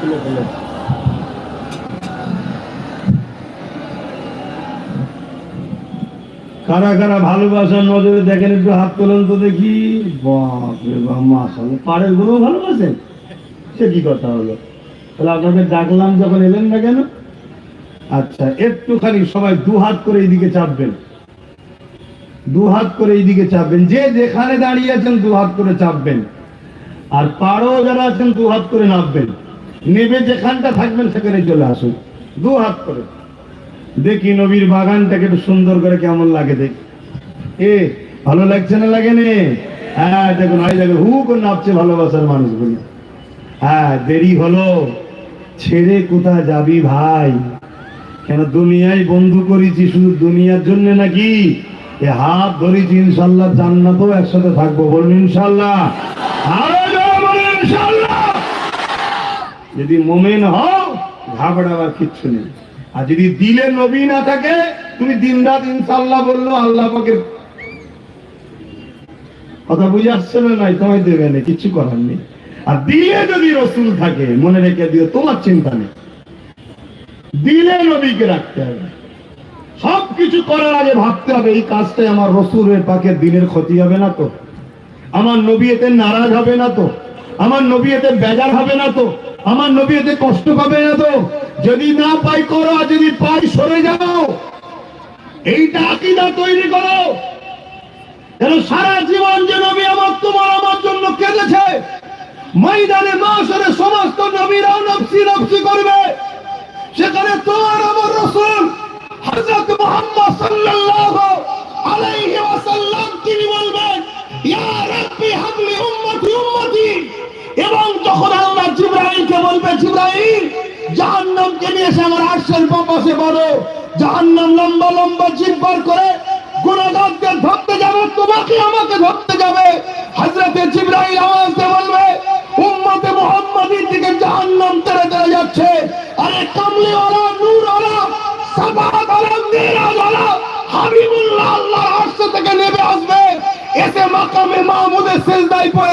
তুলে দিলেন কারা কারা ভালোবাসার নজরে দেখেন, একটু হাত তোলেন তো দেখি। বাপরে বাপ পাড়েরগুলো ভালোবাসেন সে কি কথা হলো? তাহলে আপনাদের ডাকলাম যখন এলেন না কেন? আচ্ছা একটুখানি সবাই দু হাত করে এইদিকে চাপবেন। দু হাত করে এইদিকে চাপবেন। যে যেখানে দাঁড়িয়ে আছেন দু হাত করে চাপবেন। আর পাড়ও যারা আছেন দু হাত করে নামবেন। নেবে যেখানটা থাকবেন সেখানে চলে আসুন। দু হাত করে। দেখি নবীর বাগানটাকে একটু সুন্দর করে কেমন লাগে দেখ। এ, ভালো লাগছে না লাগে নে? হ্যাঁ দেখুন আই দেখুন, হু, করে নাপছে ভালোবাসার মানুষগুলো। হ্যাঁ দেরি হলো। ছেড়ে কোথায় যাবি ভাই? কেন দুনিয়ায় বন্ধু করেছি শুধু দুনিয়ার জন্য নাকি? এ হাত ধরেছি, ইনশাল্লাহ জান্নাতও একসাথে থাকব, বলুন ইনশাল্লাহ। আরও যদি মোমেন হও, ঘাবড়াবার কিচ্ছু নেই। আর যদি দিলে নবী না থাকে, তুমি দিন রাত ইনশাল্লাহ বলল, আল্লাহ পাকে কথা বুঝে আসছে না, নাই তোমায় দেবে না কিছু করার নেই। আর দিলে যদি রসুল থাকে, মনে রেখে দিও, তোমার চিন্তা নেই। দিলে নবীকে রাখতে হবে। সব কিছু করার আগে ভাবতে হবে, এই কাজটাই আমার রসুলের পাকে দিনের ক্ষতি হবে না তো? আমার নবী এতে নারাজ হবে না তো? আমার নবী এতে বেজার হবে না তো? আমার নবী এতে কষ্ট পাবে না তো? যদি না পাই করো যদি পাই সরে যাও। এইটা আকিদা তৈরি করো। যেন সারা জীবন যে নবী আমার তোমার আমার জন্য কেঁদেছে, ময়দানে মাসরে সমস্ত নবীরাও নফসি নফসি করবে। সেখানে তোমার আমার রসুল হযরত মুহাম্মদ সাল্লাল্লাহু বলবে জিব্রাইল, জাহান্নামকে নিয়ে এসে আমার আরশের পাশে বলো জাহান্নাম লম্বা লম্বা জিব্বার করে গুণাগারদের ধরতে যাবে, তোমাকে আমাকে ধরতে যাবে। হযরতে জিব্রাইল আওয়াজ বলবে, উম্মতে মুহাম্মাদির দিকে জাহান্নাম তেরে তেরে যাচ্ছে। আরে কামলি ওরা নূর ওরা সাবাত ওরা মিরাজ ওরা হাবিবুল্লাহ আল্লাহর আরশ থেকে নেমে আসবে। এসে মাকামে মাহমুদের সিজদায় পড়ে